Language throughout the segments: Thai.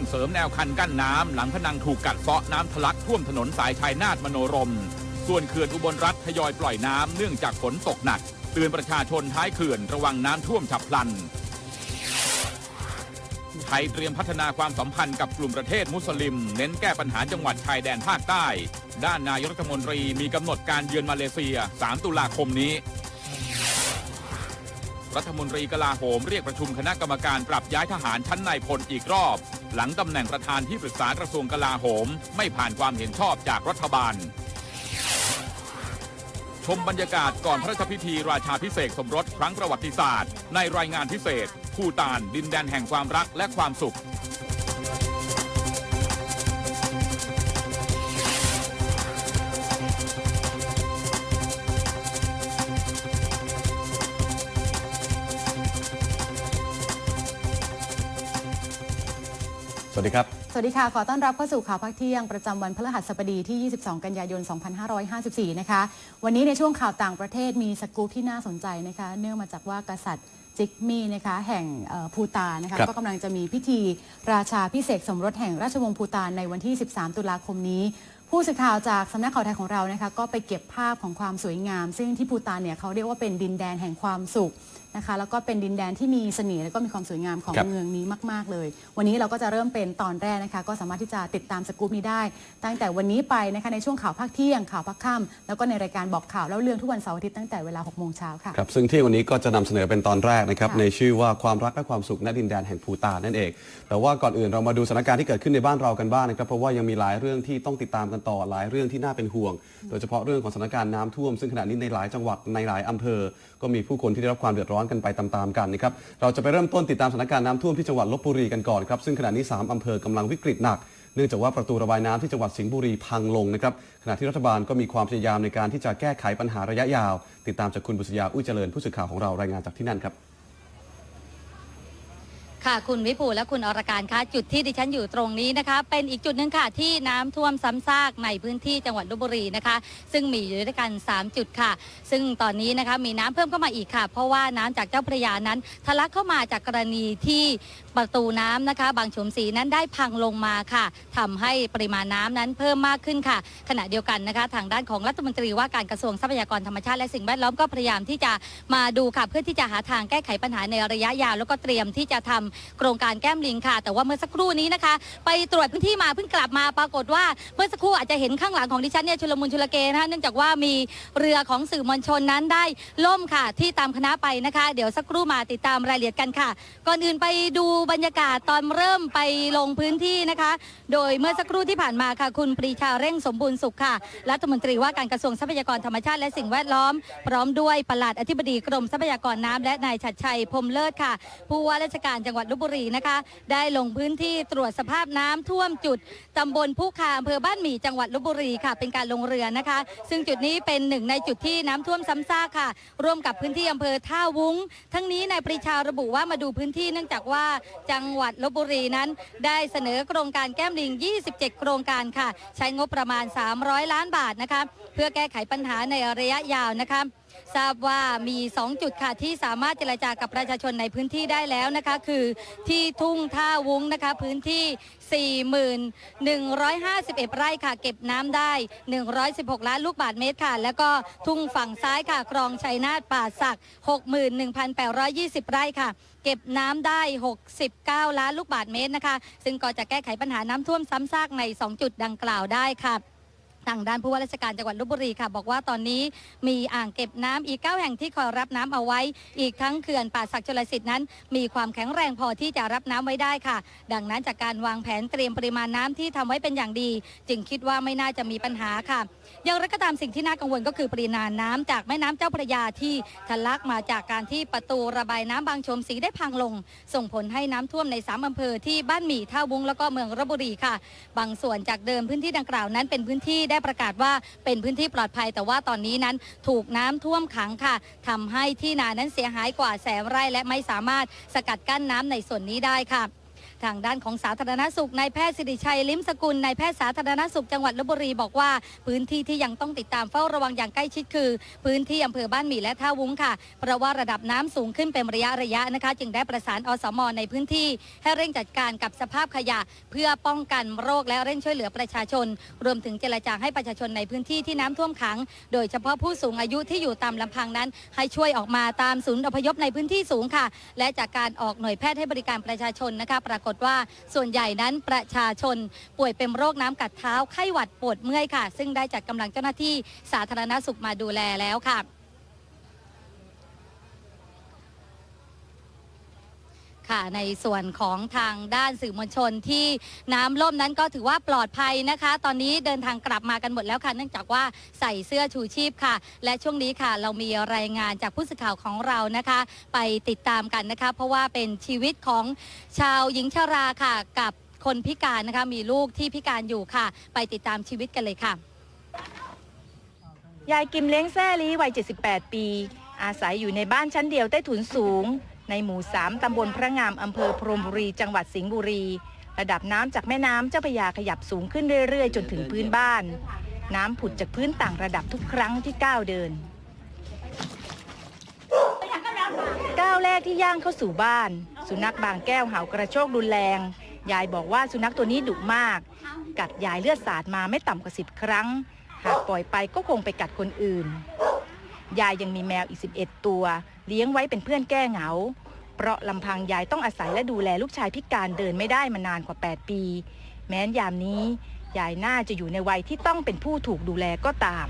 งเสริมแนวคันกั้นน้ำหลังพนังถูกกัดเซาะน้ำทะลักท่วมถนนสายชายนาทมโนรม ส่วนเขื่อนอุบลรัฐทยอยปล่อยน้ำเนื่องจากฝนตกหนักเตือนประชาชนท้ายเขื่อนระวังน้ำท่วมฉับพลันไทยเตรียมพัฒนาความสัมพันธ์กับกลุ่มประเทศมุสลิม เน้นแก้ปัญหาจังหวัดชายแดนภาคใต้ ด้านนายรัฐมนตรีมีกำหนดการเยือนมาเลเซีย 3 ตุลาคมนี้ รัฐมนตรีกลาโหมเรียกประชุมคณะกรรมการปรับย้ายทหารชั้นนายพลอีกรอบ หลังตำแหน่งประธานที่ปรึกษากระทรวงกลาโหม ไม่ผ่านความเห็นชอบจากรัฐบาล ชมบรรยากาศก่อนพระราชพิธีราชาพิเศษสมรสครั้งประวัติศาสตร์ ในรายงานพิเศษภูตานดินแดนแห่งความรักและความสุข สวัสดีครับ สวัสดีค่ะ ขอต้อนรับเข้าสู่ข่าวพักเที่ยงประจำวันพฤหัสบดีที่ 22 กันยายน 2554 นะคะ วันนี้ในช่วงข่าวต่างประเทศมีสกู๊ปที่น่าสนใจนะคะ เนื่องมาจากว่ากษัตริย์จิกมี่นะคะแห่งเอ่อภูตานนะคะครับก็กำลังจะมีพิธีราชาพิเศษกสมรสแห่งราชวงศ์ภูตานในวันที่ 13 ตุลาคมนี้ ผู้สื่อข่าวจากสำนักข่าวไทยของเรานะคะก็ไปเก็บภาพของความสวยงาม ซึ่งที่ภูตานเนี่ยเขาเรียกว่าเป็นดินแดนแห่งความสุข นะคะแล้วก็เป็นดินแดนที่มีเสน่ห์และก็มีความสวยงามของครับ เมืองนี้มาก ๆ เลย วันนี้เราก็จะเริ่มเป็นตอนแรกนะคะ ก็สามารถที่จะติดตามสกู๊ปนี้ได้ ตั้งแต่วันนี้ไปนะคะในช่วงข่าวภาคเที่ยงข่าวภาคค่ำแล้วก็ในรายการบอกข่าวแล้วเรื่องทุกวันเสาร์อาทิตย์ตั้งแต่เวลา6โมงเช้าค่ะ ครับซึ่งที่วันนี้ก็จะนำเสนอเป็นตอนแรกนะครับค่ะในชื่อว่าความรักและความสุขณดินแดนแห่งภูตานนั่นเอง แต่ว่าก่อนอื่นเรามาดูสถานการณ์ที่เกิดขึ้นในบ้านเรากันบ้างนะครับเพราะว่ายังมีหลายเรื่องที่ต้องติดตามกันต่อหลายเรื่องที่น่าเป็นห่วง โดยเฉพาะเรื่องของสถานการณ์น้ำท่วม ซึ่งขณะนี้ในหลายจังหวัดในหลายอำเภอ ก็มีผู้คนที่ได้รับความเดือดร้อนกันไปตามๆกันนะครับเราจะไปเริ่มต้นติดตามสถานการณ์น้ำท่วมที่จังหวัดลบบุรีกันก่อนครับซึ่งขณะนี้สามอำเภอกำลังวิกฤตหนักเนื่องจากว่าประตูระบายน้ำที่จังหวัดสิงห์บุรีพังลงนะครับขณะที่รัฐบาลก็มีความพยายามในการที่จะแก้ไขปัญหาระยะยาว ติดตามจากคุณบุษยาอุ้ยเจริญผู้สื่อข่าวของเรารายงานจากที่นั่นครับ ค่ะคุณวิภูและคุณอรการคะจุดที่ดิฉันอยู่ตรงนี้นะคะ เป็นอีกจุดหนึ่งค่ะที่น้ำท่วมซ้ำซากในพื้นที่จังหวัดลบบุรีนะคะ ซึ่งมีอยู่ด้วยกัน 3 จุดค่ะ ซึ่งตอนนี้นะคะมีน้ำเพิ่มเข้ามาอีกค่ะ เพราะว่าน้ำจากเจ้าพระยานั้นทะลักเข้ามาจากกรณีที่ประตูน้ำนะคะ บางฉมศรีนั้นได้พังลงมาค่ะทำให้ปริมาณน้ำนั้นเพิ่มมากขึ้นค่ะ ขณะเดียวกันนะคะ ทางด้านของรัฐมนตรีว่าการกระทรวงทรัพยากรธรรมชาติและสิ่งแวดล้อมก็พยายามที่จะมาดูค่ะเพื่อที่จะหาทางแก้ไขปัญหาในระยะยาวแล้วก็เตรียมที่จะทำโครงการแก้มลิงค่ะ แต่ว่าเมื่อสักครู่นี้นะคะ ไปตรวจพื้นที่มาเพิ่งกลับมาปรากฏว่าเมื่อสักครู่อาจจะเห็นข้างหลังของดิฉันเนี่ยชุลมุนชุลเกนะคะเนื่องจากว่ามีเรือของสื่อมวลชนนั้นได้ล่มค่ะ ที่ตามคณะไปนะคะ เดี๋ยวสักครู่มาติดตามรายละเอียดกันค่ะ ก่อนอื่นไปดูบรรยากาศตอนเริ่มไปลงพื้นที่นะคะ โดยเมื่อสักครู่ที่ผ่านมาค่ะ คุณปรีชาเร่งสมบูรณ์สุขค่ะรัฐมนตรีว่าการกระทรวงทรัพยากรธรรมชาติและสิ่งแวดล้อม พร้อมด้วยปลัดอธิบดีกรมทรัพยากรน้ำและนายชัดชัยพรมเลิศค่ะผู้ว่าราชการจังหวัดวัดลบบุรีนะคะ ได้ลงพื้นที่ตรวจสภาพน้ำท่วมจุดตำบลผู้คาอำเภอบ้านหมี่จังหวัดลบบุรีค่ะ เป็นการลงเรือนะคะ ซึ่งจุดนี้เป็นหนึ่งในจุดที่น้ำท่วมซ้ำซากค่ะ ร่วมกับพื้นที่อำเภอท่าวุ้ง ทั้งนี้นายปรีชาระบุว่ามาดูพื้นที่เนื่องจากว่าจังหวัดลบบุรีนั้น ได้เสนอโครงการแก้มลิง 27 โครงการค่ะ ใช้งบประมาณ 300 ล้านบาทนะคะ เพื่อแก้ไขปัญหาในระยะยาวนะคะ ทราบว่ามี 2 จุดค่ะที่สามารถเจรจากับประชาชนในพื้นที่ได้แล้วนะคะคือที่ทุ่งท่าวุ้งนะคะพื้นที่ 4151 ไร่ค่ะ เก็บน้ำได้ 116 ล้านลูกบาทเมตรค่ะ แล้วก็ทุ่งฝั่งซ้ายค่ะคลองชัยนาทป่าสัก 61,820 ไร่ค่ะ เก็บน้ำได้ 69 ล้านลูกบาทเมตรนะคะ ซึ่งก็จะแก้ไขปัญหาน้ำท่วมซ้ำซากใน 2 จุดดังกล่าวได้ค่ะ ทางด้านผู้ว่าราชการจังหวัดลบบุรีค่ะ บอกว่าตอนนี้มีอ่างเก็บน้ำอีก 9 แห่งที่คอยรับน้ำเอาไว้ อีกทั้งเขื่อนป่าศักดิ์ชลสิทธิ์นั้น มีความแข็งแรงพอที่จะรับน้ำไว้ได้ค่ะ ดังนั้นจากการวางแผนเตรียมปริมาณน้ำที่ทำไว้เป็นอย่างดี จึงคิดว่าไม่น่าจะมีปัญหาค่ะอย่างไรก็ตามสิ่งที่น่ากังวลก็คือปริมาณน้ำจากแม่น้ำเจ้าพระยาที่ทะลักมาจากการที่ประตูระบายน้ำบางชมศรีได้พังลง ส่งผลให้น้ำท่วมในสามอำเภอที่บ้านหมี่ท่าวุ้งแล้วก็เมืองลบบุรีค่ะ บางส่วนจากเดิมพื้นที่ดังกล่าวนั้นเป็นพื้นที่ได้ประกาศว่าเป็นพื้นที่ปลอดภัย แต่ว่าตอนนี้นั้นถูกน้ำท่วมขังค่ะทำให้ที่นานั้นเสียหายกว่าแสนไร่และไม่สามารถสกัดกั้นน้ำในส่วนนี้ได้ค่ะ ทางด้านของสาธารณสุขนายแพทย์สิริชัยลิ้มสกุลนายแพทย์สาธารณสุขจังหวัดลบบุรีบอกว่า พื้นที่ที่ยังต้องติดตามเฝ้าระวังอย่างใกล้ชิดคือ พื้นที่อำเภอบ้านหมี่และท่าวุ้งค่ะ เพราะว่าระดับน้ำสูงขึ้นเป็นระยะระยะนะคะ จึงได้ประสานอสมในพื้นที่ ให้เร่งจัดการกับสภาพขยะ เพื่อป้องกันโรคและเร่งช่วยเหลือประชาชน รวมถึงเจรจาให้ประชาชนในพื้นที่ที่น้ำท่วมขัง โดยเฉพาะผู้สูงอายุที่อยู่ตามลำพังนั้น ให้ช่วยออกมาตามศูนย์อพยพในพื้นที่สูงค่ะ และจากการออกหน่วยแพทย์ให้บริการประชาชนนะคะปรากฏว่าส่วนใหญ่นั้นประชาชนป่วยเป็นโรคน้ำกัดเท้าไข้หวัดปวดเมื่อยค่ะ ซึ่งได้จัดกำลังเจ้าหน้าที่สาธารณสุขมาดูแลแล้วค่ะ ค่ะในส่วนของทางด้านสื่อมวลชนที่น้ำล่มนั้นก็ถือว่าปลอดภัยนะคะ ตอนนี้เดินทางกลับมากันหมดแล้วค่ะ เนื่องจากว่าใส่เสื้อชูชีพค่ะ และช่วงนี้ค่ะ เรามีรายงานจากผู้สื่อข่าวของเรานะคะ ไปติดตามกันนะคะ เพราะว่าเป็นชีวิตของชาวหญิงชาราค่ะ กับคนพิการนะคะมีลูกที่พิการอยู่ค่ะ ไปติดตามชีวิตกันเลยค่ะ ยายกิมเล้งแซ่ลีวัย 78 ปี อาศัยอยู่ในบ้านชั้นเดียวใต้ถุนสูง ในหมู่ 3 ตำบลพระงามอำเภอพรมบุรี จังหวัดสิงห์บุรี ระดับน้ำจากแม่น้ำเจ้าพระยาขยับสูงขึ้นเรื่อยๆ จนถึงพื้นบ้าน น้ำผุดจากพื้นต่างระดับทุกครั้งที่ก้าวเดิน ก้าวแรกที่ย่างเข้าสู่บ้าน สุนัขบางแก้วเห่ากระโชกรุนแรง ยายบอกว่าสุนัขตัวนี้ดุมาก กัดยายเลือดสาดมาไม่ต่ำกว่าสิบครั้ง หากปล่อยไปก็คงไปกัดคนอื่น ยายยังมีแมวอีก 11 ตัว เลี้ยงไว้เป็นเพื่อนแก้เหงา เพราะลำพังยายต้องอาศัยและดูแลลูกชายพิการเดินไม่ได้มานานกว่า 8 ปี แม้นยามนี้ ยายน่าจะอยู่ในวัยที่ต้องเป็นผู้ถูกดูแลก็ตาม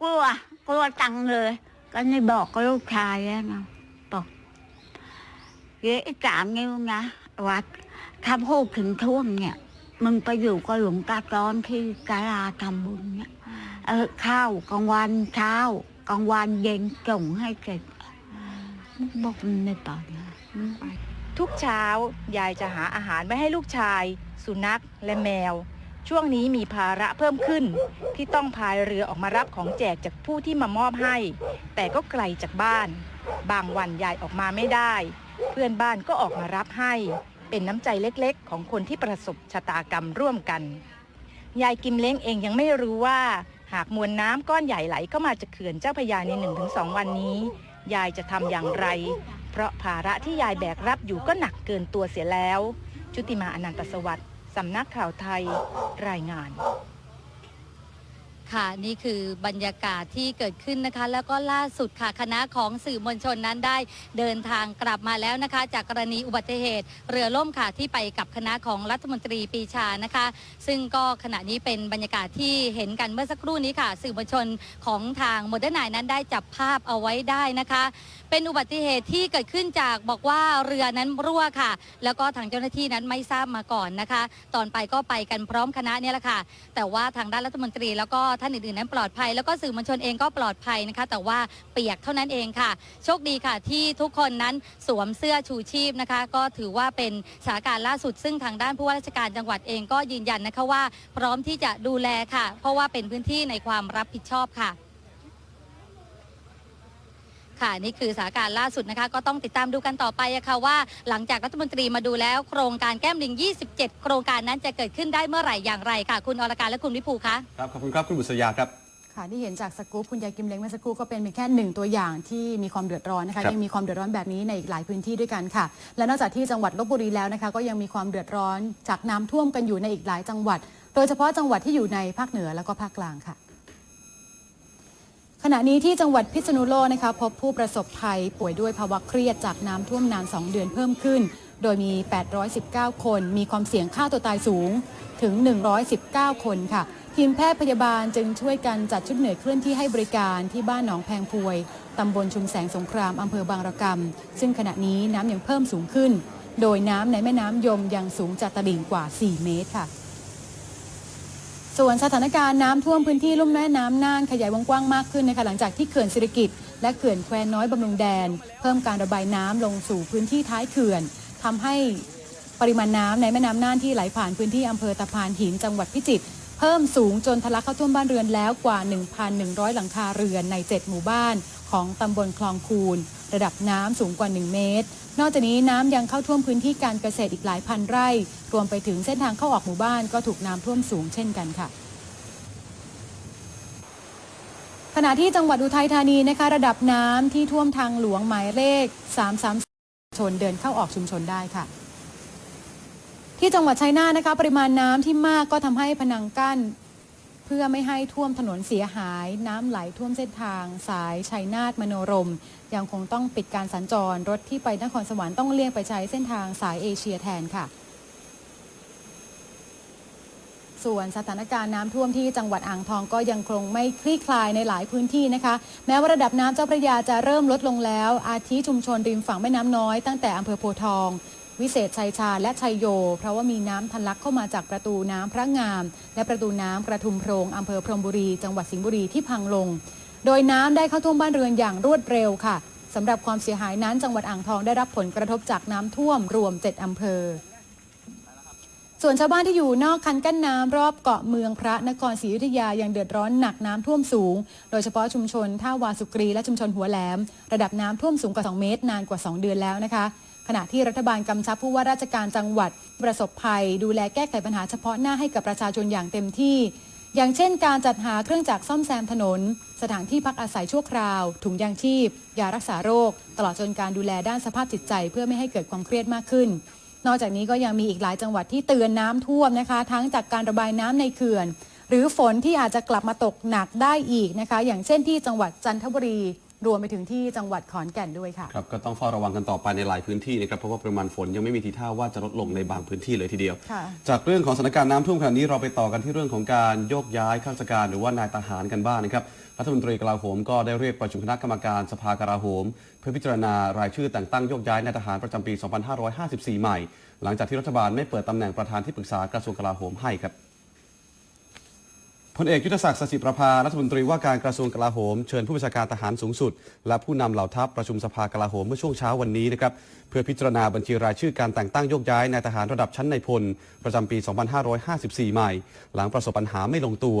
กลัว กลัวจังเลย ก็นี่บอกกับลูกชายแล้วนะบอกเยอะสามนิ้วนะวัดถ้าพูดถึงท่วมเนี่ย มึงไปอยู่กับหลวงตาตอนที่กาลาทำบุญเนี่ยเออข้าวกลางวันเช้ากลางวันเย็นส่งให้เสร็จ บอกมันไม่ไปนะทุกเช้ายายจะหาอาหารไว้ให้ลูกชาย สุนัขและแมว ช่วงนี้มีภาระเพิ่มขึ้น ที่ต้องพายเรือออกมารับของแจกจากผู้ที่มามอบให้ แต่ก็ไกลจากบ้าน บางวันยายออกมาไม่ได้ เพื่อนบ้านก็ออกมารับให้ เป็นน้ำใจเล็กๆ ของคนที่ประสบชะตากรรมร่วมกัน ยายกิมเล้งเองยังไม่รู้ว่า หากมวลน้ำก้อนใหญ่ไหลเข้ามาจากเขื่อนเจ้าพยาใน1-2วันนี้ ยายจะทำอย่างไร เพราะภาระที่ยายแบกรับอยู่ก็หนักเกินตัวเสียแล้ว ชุติมาอนันตสวัสดิ์สำนักข่าวไทย รายงาน ค่ะนี่คือบรรยากาศที่เกิดขึ้นนะคะ แล้วก็ล่าสุดค่ะคณะของสื่อมวลชนนั้นได้เดินทางกลับมาแล้วนะคะ จากกรณีอุบัติเหตุ เรือล่มค่ะที่ไปกับคณะของรัฐมนตรีปีชานะคะ ซึ่งก็ขณะนี้เป็นบรรยากาศที่เห็นกันเมื่อสักครู่นี้ค่ะ สื่อมวลชนของทางโมเดิร์นไนนั้นได้จับภาพเอาไว้ได้นะคะ เป็นอุบัติเหตุที่เกิดขึ้นจากบอกว่าเรือนั้นรั่วค่ะ แล้วก็ทางเจ้าหน้าที่นั้นไม่ทราบมาก่อนนะคะ ตอนไปก็ไปกันพร้อมคณะเนี่ยแหละค่ะ แต่ว่าทางด้านรัฐมนตรีแล้วก็ท่านอื่นๆนั้นปลอดภัย แล้วก็สื่อมวลชนเองก็ปลอดภัยนะคะ แต่ว่าเปียกเท่านั้นเองค่ะ โชคดีค่ะที่ทุกคนนั้นสวมเสื้อชูชีพนะคะ ก็ถือว่าเป็นสถานการณ์ล่าสุด ซึ่งทางด้านผู้ว่าราชการจังหวัดเองก็ยืนยันนะคะว่า พร้อมที่จะดูแลค่ะ เพราะว่าเป็นพื้นที่ในความรับผิดชอบค่ะ ค่ะ นี่คือสถานการณ์ล่าสุดนะคะ ก็ต้องติดตามดูกันต่อไปอะค่ะว่า หลังจากรัฐมนตรีมาดูแล้วโครงการแก้มลิง 27 โครงการนั้นจะเกิดขึ้นได้เมื่อไหร่อย่างไรค่ะ คุณอรการและคุณวิภูคะครับขอบคุณครับคุณบุษยาครับค่ะที่เห็นจากสกู๊ปคุณยายกิมเล้งเมื่อสักครู่ก็เป็นเพียงแค่หนึ่งตัวอย่างที่มีความเดือดร้อนนะคะครับยังมีความเดือดร้อนแบบนี้ในอีกหลายพื้นที่ด้วยกันค่ะ และนอกจากที่จังหวัดลบบุรีแล้วนะคะก็ยังมีความเดือดร้อนจากน้ำท่วมกันอยู่ในอีกหลายจังหวัด โดยเฉพาะจังหวัดที่อยู่ในภาคเหนือแล้วก็ภาคกลางค่ะ ขณะนี้ที่จังหวัดพิษณุโลกนะคะพบผู้ประสบภัยป่วยด้วยภาวะเครียดจากน้ำท่วมนาน 2 เดือนเพิ่มขึ้น โดยมี 819 คน มีความเสี่ยงฆ่าตัวตายสูงถึง 119 คนค่ะ ทีมแพทย์พยาบาลจึงช่วยกันจัดชุดเหนื่อยเคลื่อนที่ให้บริการที่บ้านหนองแพงพวย ตำบลชุมแสงสงคราม อำเภอบางระกำ ซึ่งขณะนี้น้ำยังเพิ่มสูงขึ้น โดยน้ำในแม่น้ำยมยังสูงจากตลิ่งกว่า 4 เมตรค่ะ ส่วนสถานการณ์น้ำท่วมพื้นที่ลุ่มแม่น้ำน่านขยายวงกว้างมากขึ้นนะคะหลังจากที่เขื่อนสิริกิตและเขื่อนแควน้อยบำรุงแดน เพิ่มการระบายน้ำลงสู่พื้นที่ท้ายเขื่อนทำให้ปริมาณน้ำในแม่น้ำน่านที่ไหลผ่านพื้นที่อำเภอตะพานหินจังหวัดพิจิตรเพิ่มสูงจนทะลักเข้าท่วมบ้านเรือนแล้วกว่า 1,100 หลังคาเรือนใน 7 หมู่บ้านของตำบลคลองคูน ระดับน้ำสูงกว่า 1 เมตร นอกจากนี้น้ำยังเข้าท่วมพื้นที่การเกษตรอีกหลายพันไร่ รวมไปถึงเส้นทางเข้าออกหมู่บ้านก็ถูกน้ำท่วมสูงเช่นกันค่ะขณะที่จังหวัดอุทัยธานีนะคะระดับน้ำที่ท่วมทางหลวงหมายเลข 330ชนเดินเข้าออกชุมชนได้ค่ะ ที่จังหวัดชัยนาทนะคะปริมาณน้ำที่มากก็ทำให้พนังกั้น เพื่อไม่ให้ท่วมถนนเสียหาย น้ำไหลท่วมเส้นทาง สายชัยนาทมโนรม ยังคงต้องปิดการสัญจร รถที่ไปนครสวรรค์ต้องเลี่ยงไปใช้เส้นทางสายเอเชียแทนค่ะส่วนสถานการณ์น้ำท่วมที่จังหวัดอ่างทองก็ยังคงไม่คลี่คลายในหลายพื้นที่นะคะ แม้ว่าระดับน้ำเจ้าพระยาจะเริ่มลดลงแล้ว อาทิชุมชนริมฝั่งแม่น้ำน้อยตั้งแต่อำเภอโพทอง วิเศษชัยชาและชัยโย เพราะว่ามีน้ำทะลักเข้ามาจากประตูน้ำพระงาม และประตูน้ำกระทุมโพรงอำเภอพรมบุรี จังหวัดสิงห์บุรีที่พังลง โดยน้ำได้เข้าท่วมบ้านเรือนอย่างรวดเร็วค่ะสำหรับความเสียหายนั้นจังหวัดอ่างทองได้รับผลกระทบจากน้ำท่วมรวม 7อำเภอส่วนชาวบ้านที่อยู่นอกคันกั้นน้ำรอบเกาะเมืองพระนครศรีอยุธยายังเดือดร้อนหนักน้ำท่วมสูง โดยเฉพาะชุมชนท่าวาสุกรีและชุมชนหัวแหลม ระดับน้ำท่วมสูงกว่า 2 เมตรนานกว่า 2 เดือนแล้วนะคะ ขณะที่รัฐบาลกำชับผู้ว่าราชการจังหวัด ประสบภัย ดูแลแก้ไขปัญหาเฉพาะหน้าให้กับประชาชนอย่างเต็มที่ อย่างเช่น การจัดหาเครื่องจักรซ่อมแซมถนน สถานที่พักอาศัยชั่วคราว ถุงยางชีพ ยารักษาโรค ตลอดจนการดูแลด้านสภาพจิตใจ เพื่อไม่ให้เกิดความเครียดมากขึ้น นอกจากนี้ก็ยังมีอีกหลายจังหวัดที่เตือนน้ำท่วมนะคะ ทั้งจากการระบายน้ำในเขื่อน หรือฝนที่อาจจะกลับมาตกหนักได้อีกนะคะ อย่างเช่นที่จังหวัดจันทบุรี รวมไปถึงที่จังหวัดขอนแก่นด้วยค่ะ ครับก็ต้องเฝ้าระวังกันต่อไปในหลายพื้นที่นะครับเพราะว่าปริมาณฝนยังไม่มีทีท่าว่าจะลดลงในบางพื้นที่เลยทีเดียว ค่ะ จากเรื่องของสถานการณ์น้ำท่วมขณะนี้เราไปต่อกันที่เรื่องของการโยกย้ายข้าราชการหรือว่านายทหารกันบ้างนะครับรัฐมนตรีกลาโหมก็ได้เรียกประชุมคณะกรรมการสภากลาโหม เพื่อพิจารณารายชื่อแต่งตั้งโยกย้ายนายทหารประจำปี 2554 ใหม่ หลังจากที่รัฐบาลไม่เปิดตำแหน่งประธานที่ปรึกษากระทรวงกลาโหมให้ครับ พลเอกยุทธศักดิ์สสิประภารัฐมนตรีว่าการกระทรวงกลาโหม เชิญผู้บัญชาการทหารสูงสุด และผู้นำเหล่าทัพประชุมสภากลาโหมเมื่อช่วงเช้าวันนี้นะครับเพื่อพิจารณาบัญชีรายชื่อการแต่งตั้งโยกย้ายนายทหารระดับชั้นในพล ประจำปี 2554 ใหม่ หลังประสบปัญหาไม่ลงตัว